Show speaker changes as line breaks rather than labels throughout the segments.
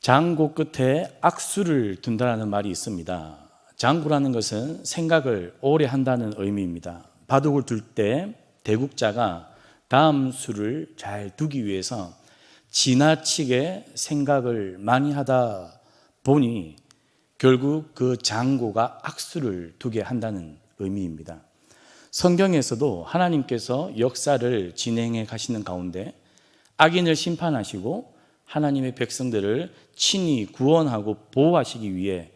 장고 끝에 악수를 둔다라는 말이 있습니다. 장구라는 것은 생각을 오래 한다는 의미입니다. 바둑을 둘 때 대국자가 다음 수를 잘 두기 위해서 지나치게 생각을 많이 하다 보니 결국 그 장고가 악수를 두게 한다는 의미입니다. 성경에서도 하나님께서 역사를 진행해 가시는 가운데 악인을 심판하시고 하나님의 백성들을 친히 구원하고 보호하시기 위해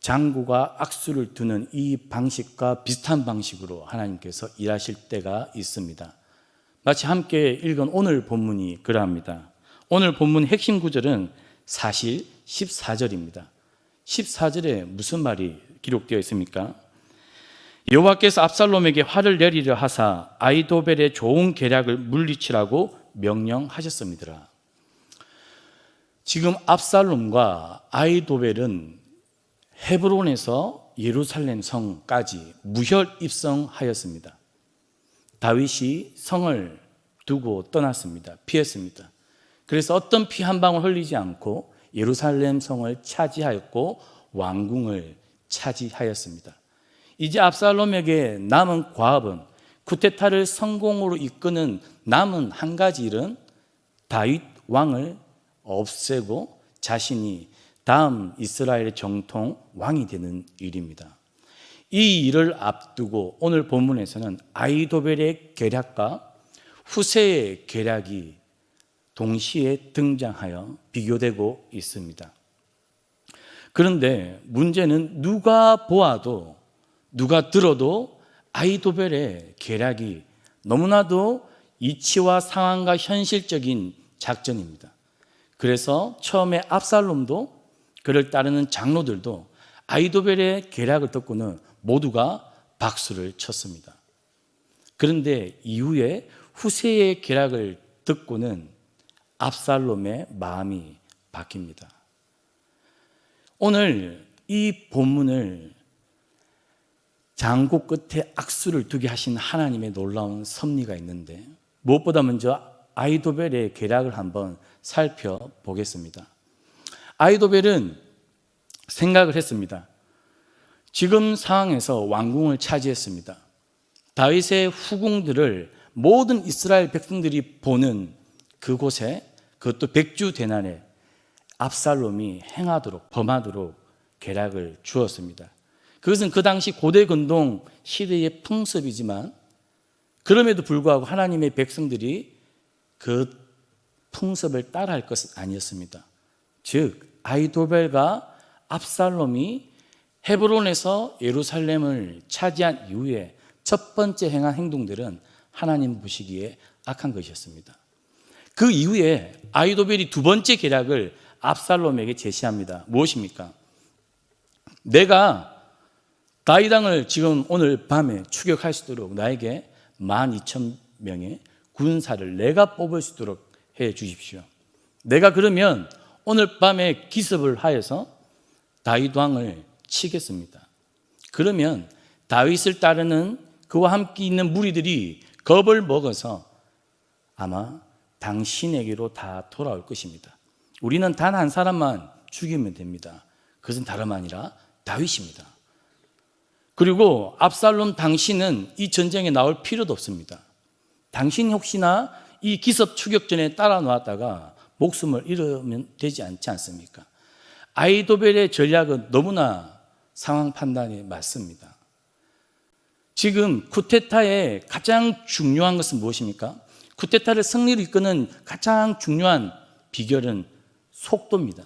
장구가 악수를 두는 이 방식과 비슷한 방식으로 하나님께서 일하실 때가 있습니다. 마치 함께 읽은 오늘 본문이 그러합니다. 오늘 본문 핵심 구절은 사실 14절입니다. 14절에 무슨 말이 기록되어 있습니까? 여호와께서 압살롬에게 화를 내리려 하사 아이도벨의 좋은 계략을 물리치라고 명령하셨습니다. 지금 압살롬과 아이도벨은 헤브론에서 예루살렘 성까지 무혈 입성하였습니다. 다윗이 성을 두고 떠났습니다. 피했습니다. 그래서 어떤 피 한 방울 흘리지 않고 예루살렘 성을 차지하였고 왕궁을 차지하였습니다. 이제 압살롬에게 남은 과업은 쿠데타를 성공으로 이끄는 남은 한 가지 일은 다윗 왕을 없애고 자신이 다음 이스라엘의 정통 왕이 되는 일입니다. 이 일을 앞두고 오늘 본문에서는 아이도벨의 계략과 후세의 계략이 동시에 등장하여 비교되고 있습니다. 그런데 문제는 누가 보아도 누가 들어도 아이도벨의 계략이 너무나도 이치와 상황과 현실적인 작전입니다. 그래서 처음에 압살롬도 그를 따르는 장로들도 아이도벨의 계략을 듣고는 모두가 박수를 쳤습니다. 그런데 이후에 후세의 계략을 듣고는 압살롬의 마음이 바뀝니다. 오늘 이 본문을 장고 끝에 악수를 두게 하신 하나님의 놀라운 섭리가 있는데 무엇보다 먼저 아이도벨의 계략을 한번 살펴보겠습니다. 아이도벨은 생각을 했습니다. 지금 상황에서 왕궁을 차지했습니다. 다윗의 후궁들을 모든 이스라엘 백성들이 보는 그곳에 그것도 백주 대난에 압살롬이 행하도록 범하도록 계략을 주었습니다. 그것은 그 당시 고대 근동 시대의 풍습이지만 그럼에도 불구하고 하나님의 백성들이 그 풍습을 따라할 것은 아니었습니다. 즉 아이도벨과 압살롬이 헤브론에서 예루살렘을 차지한 이후에 첫 번째 행한 행동들은 하나님 보시기에 악한 것이었습니다. 그 이후에 아이도벨이 두 번째 계략을 압살롬에게 제시합니다. 무엇입니까? 내가 다이당을 지금 오늘 밤에 추격할 수 있도록 나에게 12,000명의 군사를 내가 뽑을 수 있도록 해 주십시오. 내가 그러면 오늘 밤에 기습을 하여서 다윗 왕을 치겠습니다. 그러면 다윗을 따르는 그와 함께 있는 무리들이 겁을 먹어서 아마 당신에게로 다 돌아올 것입니다. 우리는 단 한 사람만 죽이면 됩니다. 그것은 다름 아니라 다윗입니다. 그리고 압살롬 당신은 이 전쟁에 나올 필요도 없습니다. 당신이 혹시나 이 기습 추격전에 따라 나왔다가 목숨을 잃으면 되지 않지 않습니까? 아이도벨의 전략은 너무나 상황 판단이 맞습니다. 지금 쿠데타의 가장 중요한 것은 무엇입니까? 쿠데타를 승리로 이끄는 가장 중요한 비결은 속도입니다.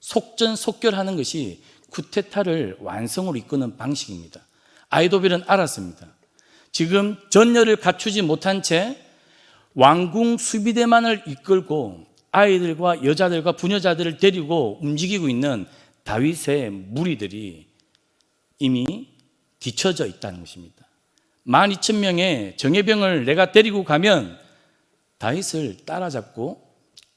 속전속결하는 것이 쿠데타를 완성으로 이끄는 방식입니다. 아이도벨은 알았습니다. 지금 전열을 갖추지 못한 채 왕궁 수비대만을 이끌고 아이들과 여자들과 부녀자들을 데리고 움직이고 있는 다윗의 무리들이 이미 뒤처져 있다는 것입니다. 12,000명의 정예병을 내가 데리고 가면 다윗을 따라잡고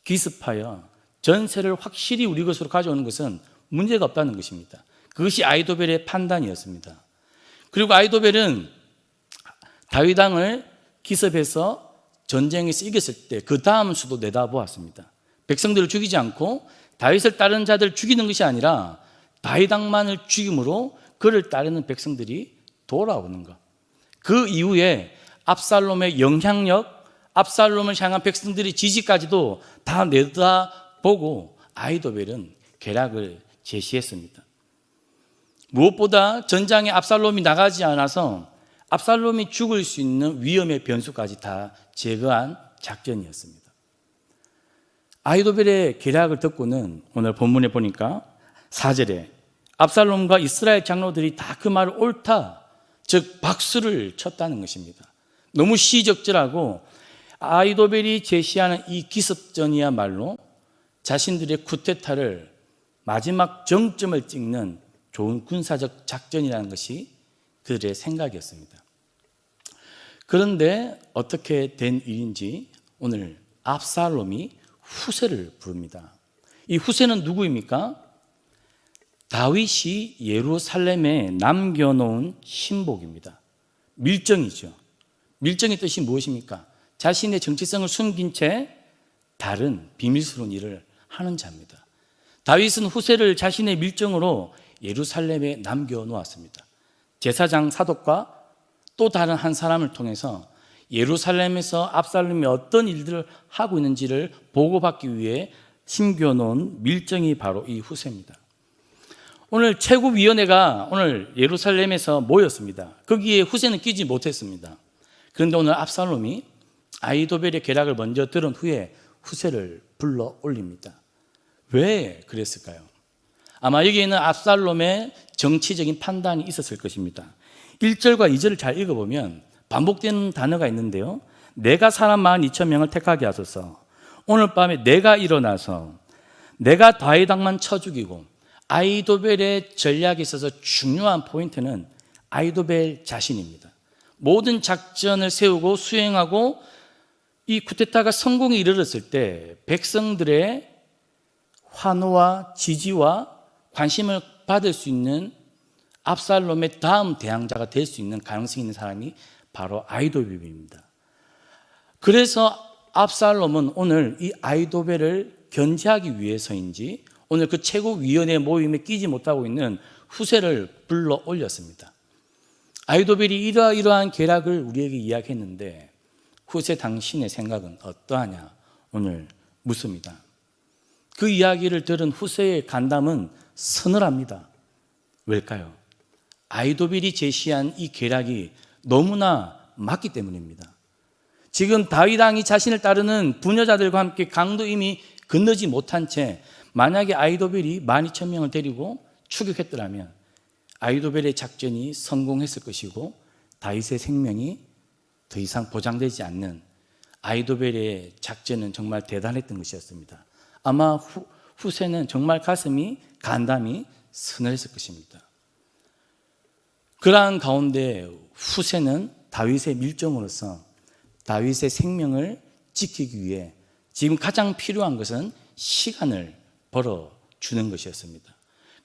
기습하여 전세를 확실히 우리 것으로 가져오는 것은 문제가 없다는 것입니다. 그것이 아이도벨의 판단이었습니다. 그리고 아이도벨은 다윗왕을 기습해서 전쟁에서 이겼을 때 그 다음 수도 내다보았습니다. 백성들을 죽이지 않고 다윗을 따르는 자들 죽이는 것이 아니라 다윗 왕만을 죽임으로 그를 따르는 백성들이 돌아오는 것. 그 이후에 압살롬의 영향력, 압살롬을 향한 백성들의 지지까지도 다 내다보고 아이도벨은 계략을 제시했습니다. 무엇보다 전장에 압살롬이 나가지 않아서 압살롬이 죽을 수 있는 위험의 변수까지 다 제거한 작전이었습니다. 아이도벨의 계략을 듣고는 오늘 본문에 보니까 4절에 압살롬과 이스라엘 장로들이 다 그 말을 옳다, 즉 박수를 쳤다는 것입니다. 너무 시적절하고 아이도벨이 제시하는 이 기습전이야말로 자신들의 쿠데타를 마지막 정점을 찍는 좋은 군사적 작전이라는 것이 그들의 생각이었습니다. 그런데 어떻게 된 일인지 오늘 압살롬이 후세를 부릅니다. 이 후세는 누구입니까? 다윗이 예루살렘에 남겨놓은 신복입니다. 밀정이죠. 밀정의 뜻이 무엇입니까? 자신의 정체성을 숨긴 채 다른 비밀스러운 일을 하는 자입니다. 다윗은 후세를 자신의 밀정으로 예루살렘에 남겨놓았습니다. 제사장 사독과 또 다른 한 사람을 통해서 예루살렘에서 압살롬이 어떤 일들을 하고 있는지를 보고받기 위해 심겨놓은 밀정이 바로 이 후세입니다. 오늘 최고위원회가 오늘 예루살렘에서 모였습니다. 거기에 후세는 끼지 못했습니다. 그런데 오늘 압살롬이 아이도벨의 계략을 먼저 들은 후에 후세를 불러 올립니다. 왜 그랬을까요? 아마 여기에는 압살롬의 정치적인 판단이 있었을 것입니다. 1절과 2절을 잘 읽어보면 반복되는 단어가 있는데요. 내가 사람 12,000명을 택하게 하소서. 오늘 밤에 내가 일어나서 내가 다윗 왕만 쳐 죽이고 아이도벨의 전략에 있어서 중요한 포인트는 아이도벨 자신입니다. 모든 작전을 세우고 수행하고 이 쿠데타가 성공에 이르렀을 때 백성들의 환호와 지지와 관심을 받을 수 있는 압살롬의 다음 대항자가 될 수 있는 가능성이 있는 사람이 바로 아이도벨입니다. 그래서 압살롬은 오늘 이 아이도벨을 견제하기 위해서인지 오늘 그 최고위원회 모임에 끼지 못하고 있는 후세를 불러 올렸습니다. 아이도벨이 이러이러한 계략을 우리에게 이야기했는데 후세 당신의 생각은 어떠하냐 오늘 묻습니다. 그 이야기를 들은 후세의 간담은 서늘합니다. 왜일까요? 아이도벨이 제시한 이 계략이 너무나 맞기 때문입니다. 지금 다윗 왕이 자신을 따르는 부녀자들과 함께 강도 이미 건너지 못한 채 만약에 아이도벨이 12,000명을 데리고 추격했더라면 아이도벨의 작전이 성공했을 것이고 다윗의 생명이 더 이상 보장되지 않는 아이도벨의 작전은 정말 대단했던 것이었습니다. 아마 후, 후세는 정말 가슴이 간담이 서늘했을 것입니다. 그러한 가운데 후세는 다윗의 밀정으로서 다윗의 생명을 지키기 위해 지금 가장 필요한 것은 시간을 벌어 주는 것이었습니다.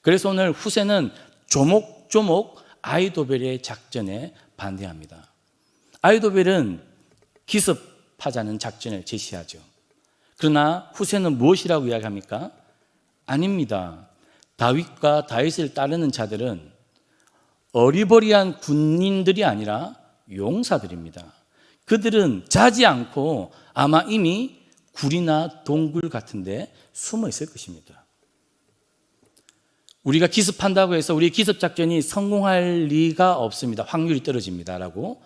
그래서 오늘 후세는 조목조목 아이도벨의 작전에 반대합니다. 아이도벨은 기습하자는 작전을 제시하죠. 그러나 후세는 무엇이라고 이야기합니까? 아닙니다. 다윗과 다윗을 따르는 자들은 어리버리한 군인들이 아니라 용사들입니다. 그들은 자지 않고 아마 이미 굴이나 동굴 같은데 숨어 있을 것입니다. 우리가 기습한다고 해서 우리 기습 작전이 성공할 리가 없습니다. 확률이 떨어집니다라고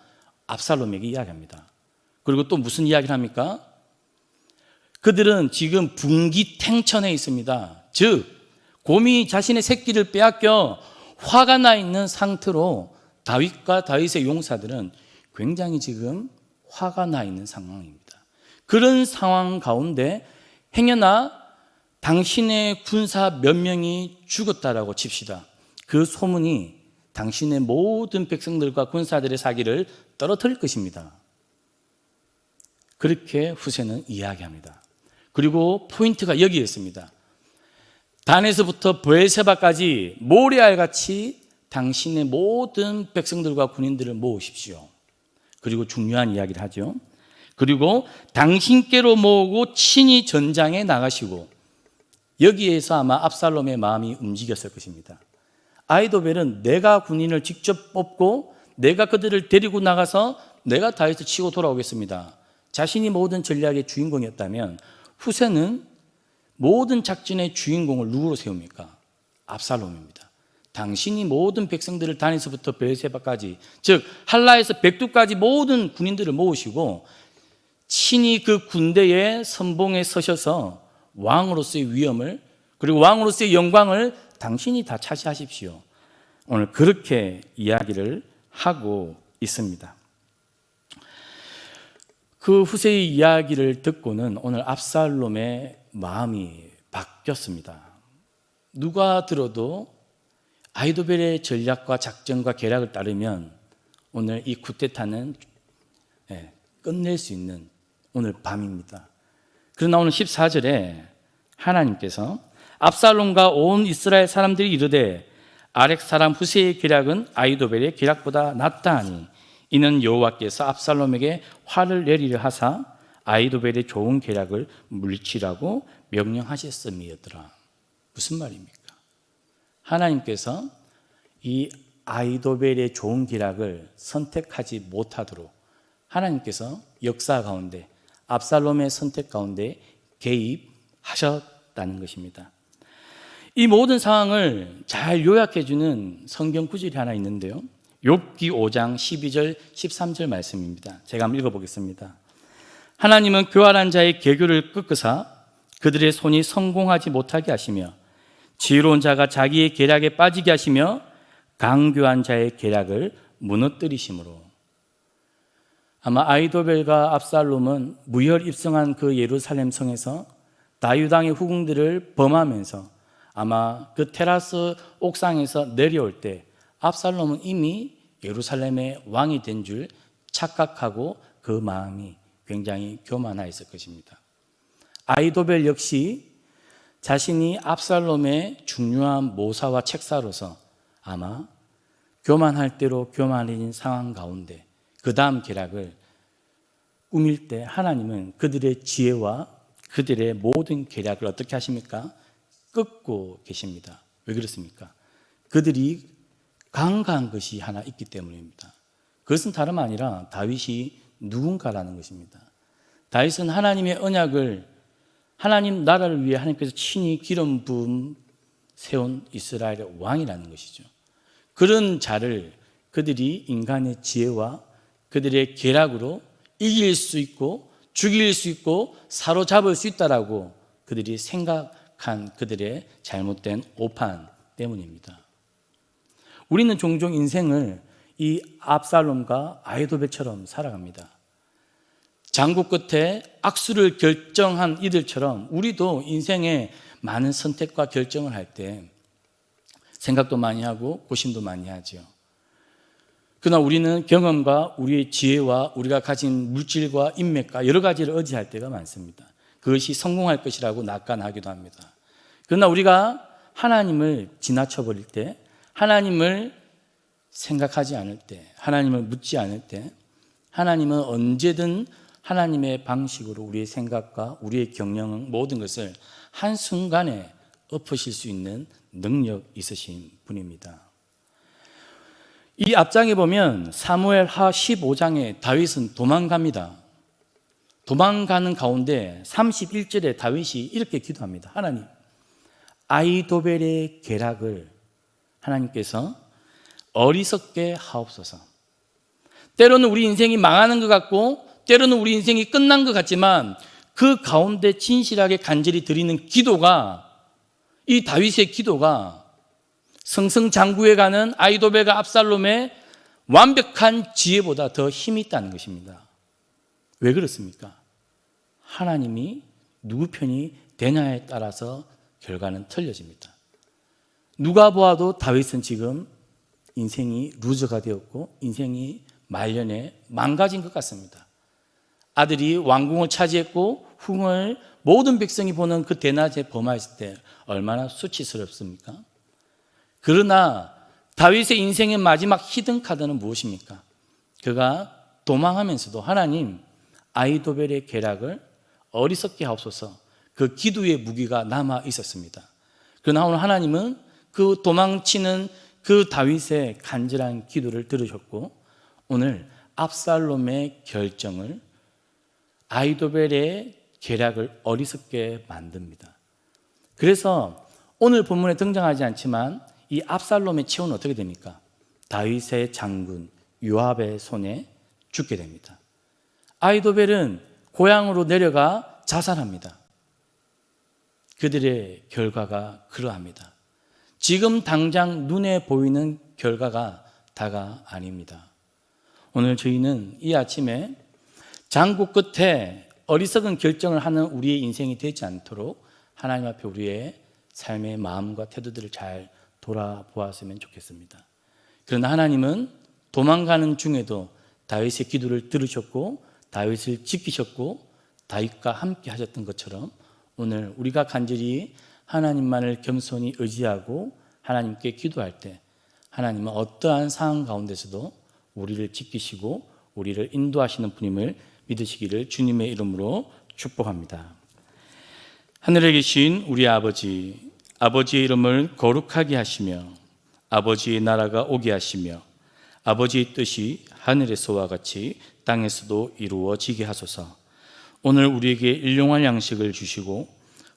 압살롬에게 이야기합니다. 그리고 또 무슨 이야기를 합니까? 그들은 지금 분기 탱천에 있습니다. 즉 곰이 자신의 새끼를 빼앗겨 화가 나 있는 상태로 다윗과 다윗의 용사들은 굉장히 지금 화가 나 있는 상황입니다. 그런 상황 가운데 행여나 당신의 군사 몇 명이 죽었다라고 칩시다. 그 소문이 당신의 모든 백성들과 군사들의 사기를 떨어뜨릴 것입니다. 그렇게 후세는 이야기합니다. 그리고 포인트가 여기에 있습니다. 단에서부터 부에세바까지 모래알같이 당신의 모든 백성들과 군인들을 모으십시오. 그리고 중요한 이야기를 하죠. 그리고 당신께로 모으고 친히 전장에 나가시고 여기에서 아마 압살롬의 마음이 움직였을 것입니다. 아이도벨은 내가 군인을 직접 뽑고 내가 그들을 데리고 나가서 내가 다윗을 치고 돌아오겠습니다. 자신이 모든 전략의 주인공이었다면 후세는 모든 작전의 주인공을 누구로 세웁니까? 압살롬입니다. 당신이 모든 백성들을 단에서부터 베르세바까지 즉 할라에서 백두까지 모든 군인들을 모으시고 친히 그 군대의 선봉에 서셔서 왕으로서의 위엄을 그리고 왕으로서의 영광을 당신이 다 차지하십시오. 오늘 그렇게 이야기를 하고 있습니다. 그 후세의 이야기를 듣고는 오늘 압살롬의 마음이 바뀌었습니다. 누가 들어도 아이도벨의 전략과 작전과 계략을 따르면 오늘 이 쿠데타는 예, 끝낼 수 있는 오늘 밤입니다. 그러나 오늘 14절에 하나님께서 압살롬과 온 이스라엘 사람들이 이르되 아렉 사람 후세의 계략은 아이도벨의 계략보다 낫다 하니 이는 여호와께서 압살롬에게 화를 내리려 하사 아이도벨의 좋은 계략을 물리치라고 명령하셨음이었더라. 무슨 말입니까? 하나님께서 이 아이도벨의 좋은 계략을 선택하지 못하도록 하나님께서 역사 가운데 압살롬의 선택 가운데 개입하셨다는 것입니다. 이 모든 상황을 잘 요약해 주는 성경 구절이 하나 있는데요. 욥기 5장 12절 13절 말씀입니다. 제가 한번 읽어 보겠습니다. 하나님은 교활한 자의 계교를 끄끄사 그들의 손이 성공하지 못하게 하시며 지혜로운 자가 자기의 계략에 빠지게 하시며 강교한 자의 계략을 무너뜨리심으로. 아마 아이도벨과 압살롬은 무혈 입성한 그 예루살렘 성에서 다유당의 후궁들을 범하면서 아마 그 테라스 옥상에서 내려올 때 압살롬은 이미 예루살렘의 왕이 된 줄 착각하고 그 마음이 굉장히 교만하였을 것입니다. 아이도벨 역시 자신이 압살롬의 중요한 모사와 책사로서 아마 교만할 대로 교만해진 상황 가운데 그 다음 계략을 꾸밀 때 하나님은 그들의 지혜와 그들의 모든 계략을 어떻게 하십니까? 끊고 계십니다. 왜 그렇습니까? 그들이 강간 것이 하나 있기 때문입니다. 그것은 다름 아니라 다윗이 누군가라는 것입니다. 다윗은 하나님의 언약을 하나님 나라를 위해 하나님께서 친히 기름 부음 세운 이스라엘의 왕이라는 것이죠. 그런 자를 그들이 인간의 지혜와 그들의 계략으로 이길 수 있고 죽일 수 있고 사로잡을 수 있다라고 그들이 생각한 그들의 잘못된 오판 때문입니다. 우리는 종종 인생을 이 압살롬과 아이도벨처럼 살아갑니다. 장구 끝에 악수를 결정한 이들처럼 우리도 인생에 많은 선택과 결정을 할 때 생각도 많이 하고 고심도 많이 하죠. 그러나 우리는 경험과 우리의 지혜와 우리가 가진 물질과 인맥과 여러 가지를 의지할 때가 많습니다. 그것이 성공할 것이라고 낙관하기도 합니다. 그러나 우리가 하나님을 지나쳐 버릴 때, 하나님을 생각하지 않을 때, 하나님을 묻지 않을 때, 하나님은 언제든 하나님의 방식으로 우리의 생각과 우리의 경영 모든 것을 한순간에 엎으실 수 있는 능력 있으신 분입니다. 이 앞장에 보면 사무엘 하 15장에 다윗은 도망갑니다. 도망가는 가운데 31절에 다윗이 이렇게 기도합니다. 하나님, 아이도벨의 계략을 하나님께서 어리석게 하옵소서. 때로는 우리 인생이 망하는 것 같고 때로는 우리 인생이 끝난 것 같지만 그 가운데 진실하게 간절히 드리는 기도가 이 다윗의 기도가 성성장구에 가는 아이도벨과 압살롬의 완벽한 지혜보다 더 힘이 있다는 것입니다. 왜 그렇습니까? 하나님이 누구 편이 되냐에 따라서 결과는 틀려집니다. 누가 보아도 다윗은 지금 인생이 루저가 되었고 인생이 말년에 망가진 것 같습니다. 아들이 왕궁을 차지했고 흥을 모든 백성이 보는 그 대낮에 범하였을 때 얼마나 수치스럽습니까? 그러나 다윗의 인생의 마지막 히든 카드는 무엇입니까? 그가 도망하면서도 하나님 아이도벨의 계략을 어리석게 하옵소서. 그 기도의 무기가 남아 있었습니다. 그러나 오늘 하나님은 그 도망치는 그 다윗의 간절한 기도를 들으셨고 오늘 압살롬의 결정을 아이도벨의 계략을 어리석게 만듭니다. 그래서 오늘 본문에 등장하지 않지만 이 압살롬의 최후는 어떻게 됩니까? 다윗의 장군 요압의 손에 죽게 됩니다. 아이도벨은 고향으로 내려가 자살합니다. 그들의 결과가 그러합니다. 지금 당장 눈에 보이는 결과가 다가 아닙니다. 오늘 저희는 이 아침에 장구 끝에 어리석은 결정을 하는 우리의 인생이 되지 않도록 하나님 앞에 우리의 삶의 마음과 태도들을 잘 돌아보았으면 좋겠습니다. 그러나 하나님은 도망가는 중에도 다윗의 기도를 들으셨고 다윗을 지키셨고 다윗과 함께 하셨던 것처럼 오늘 우리가 간절히 하나님만을 겸손히 의지하고 하나님께 기도할 때 하나님은 어떠한 상황 가운데서도 우리를 지키시고 우리를 인도하시는 분임을 믿으시기를 주님의 이름으로 축복합니다. 하늘에 계신 우리 아버지, 아버지의 이름을 거룩하게 하시며 아버지의 나라가 오게 하시며 아버지의 뜻이 하늘에서와 같이 땅에서도 이루어지게 하소서. 오늘 우리에게 일용할 양식을 주시고